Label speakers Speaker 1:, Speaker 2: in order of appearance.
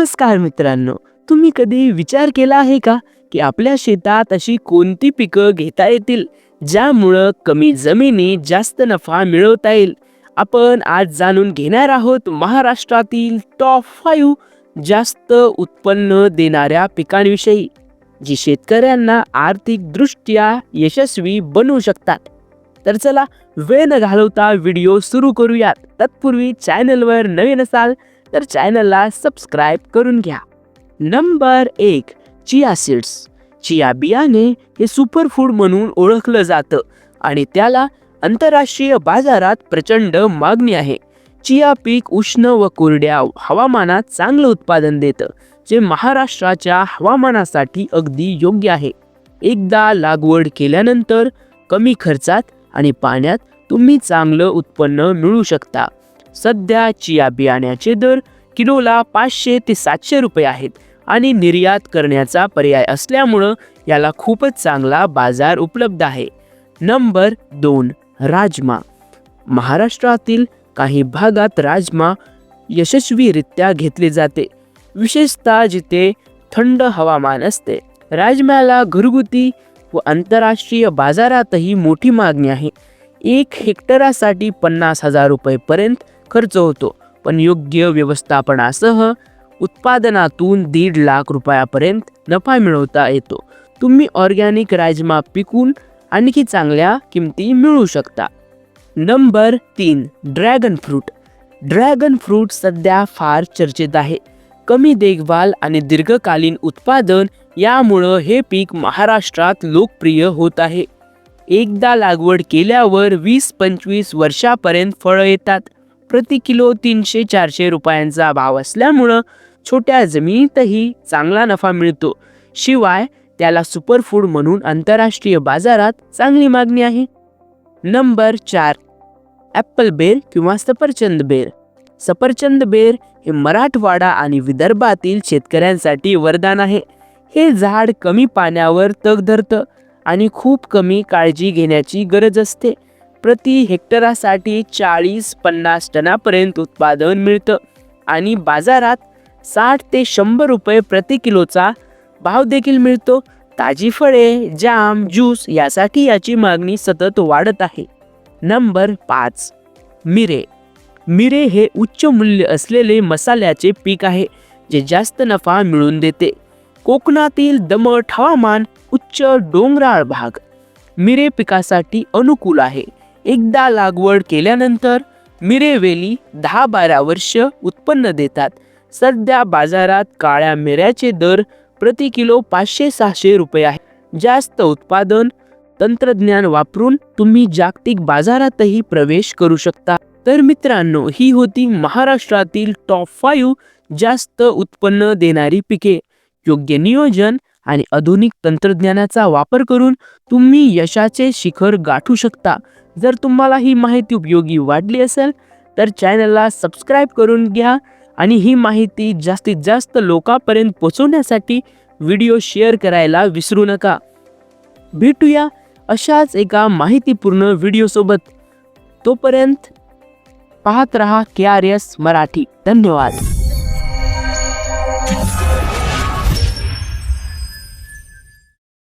Speaker 1: नमस्कार मित्रांनो. तुम्ही कधी विचार केला आहे का की आपल्या शेतात अशी कोणती पिकं घेता येतील ज्यामुळं कमी जमिनी जास्त नफा मिळवता येईल? आपण आज जाणून घेणार आहोत महाराष्ट्रातील टॉप फाईव्ह जास्त उत्पन्न देणाऱ्या पिकांविषयी जी शेतकऱ्यांना आर्थिकदृष्ट्या यशस्वी बनवू शकतात. तर चला वेळ न घालवता व्हिडिओ सुरू करूयात. तत्पूर्वी चॅनलवर नवीन असाल तर चॅनलला सबस्क्राईब करून घ्या. नंबर एक चिया सीड्स. चिया बियाणे हे सुपरफूड म्हणून ओळखलं जातं आणि त्याला आंतरराष्ट्रीय बाजारात प्रचंड मागणी आहे. चिया पीक उष्ण व कोरड्या हवामानात चांगलं उत्पादन देतं जे महाराष्ट्राच्या हवामानासाठी अगदी योग्य आहे. एकदा लागवड केल्यानंतर कमी खर्चात आणि पाण्यात तुम्ही चांगलं उत्पन्न मिळू शकता. सध्या चिया बियाण्याचे दर किलोला पाचशे ते सातशे रुपये आहेत आणि निर्यात करण्याचा पर्याय असल्यामुळं याला खूपच चांगला बाजार उपलब्ध आहे. नंबर दोन राजमा. महाराष्ट्रातील काही भागात राजमा यशस्वीरित्या घेतले जाते. विशेषतः जिथे थंड हवामान असते. राजम्याला घरगुती व आंतरराष्ट्रीय बाजारातही मोठी मागणी आहे. एक हेक्टरासाठी पन्नास हजार रुपयेपर्यंत खर्च होतो. पण योग्य व्यवस्थापनासह उत्पादनातून दीड लाख रुपयापर्यंत नफा मिळवता येतो. तुम्ही ऑर्गॅनिक राजमा पिकून आणखी चांगल्या किमती मिळू शकता. नंबर तीन ड्रॅगन फ्रूट. ड्रॅगन फ्रूट सध्या फार चर्चेत आहे. कमी देखभाल आणि दीर्घकालीन उत्पादन यामुळं हे पीक महाराष्ट्रात लोकप्रिय होत आहे. एकदा लागवड केल्यावर वीस पंचवीस वर्षापर्यंत फळं येतात. प्रति किलो तीनशे चारशे रुपयांचा भाव असल्यामुळं छोट्या जमिनीतही चांगला नफा मिळतो. शिवाय त्याला सुपरफूड म्हणून आंतरराष्ट्रीय बाजारात चांगली मागणी आहे. नंबर चार ॲपल बेर किंवा सफरचंद बेर. सफरचंद बेर हे मराठवाडा आणि विदर्भातील शेतकऱ्यांसाठी वरदान आहे. हे झाड कमी पाण्यावर तग धरतं आणि खूप कमी काळजी घेण्याची गरज असते. प्रति हेक्टरासाठी चाळीस पन्नास टनापर्यंत उत्पादन मिळतं. आणि बाजारात साठ ते शंभर रुपये प्रति किलोचा भाव देखील मिळतो. ताजी फळे जाम ज्यूस यासाठी याची मागणी सतत वाढत आहे. नंबर पाच मिरे. मिरे हे उच्च मूल्य असलेले मसाल्याचे पीक आहे जे जास्त नफा मिळवून देते. कोकणातील दमट हवामान उच्च डोंगराळ भाग. मिरे पिकासाठी अनुकूल आहे. एकदा लागवड केल्यानंतर मिरेवेली दहा बारा वर्ष उत्पन्न देतात. सध्या बाजारात काळ्या मिऱ्याचे दर प्रति किलो पाचशे सहाशे रुपये आहे. जास्त उत्पादन तंत्रज्ञान वापरून तुम्ही जागतिक बाजारातही प्रवेश करू शकता. तर मित्रांनो ही होती महाराष्ट्रातील टॉप फाईव्ह जास्त उत्पन्न देणारी पिके. योग्य नियोजन आणि आधुनिक तंत्रज्ञानाचा वापर करून तुम्ही यशाचे शिखर गाठू शकता. जर तुम्हाला ही माहिती उपयोगी वाटली असेल तर चॅनलला सबस्क्राईब करून घ्या आणि ही माहिती जास्तीत जास्त लोकांपर्यंत पोचवण्यासाठी व्हिडिओ शेअर करायला विसरू नका. भेटूया अशाच एका माहितीपूर्ण व्हिडिओसोबत. तोपर्यंत पाहत रहा के आर एस मराठी. धन्यवाद.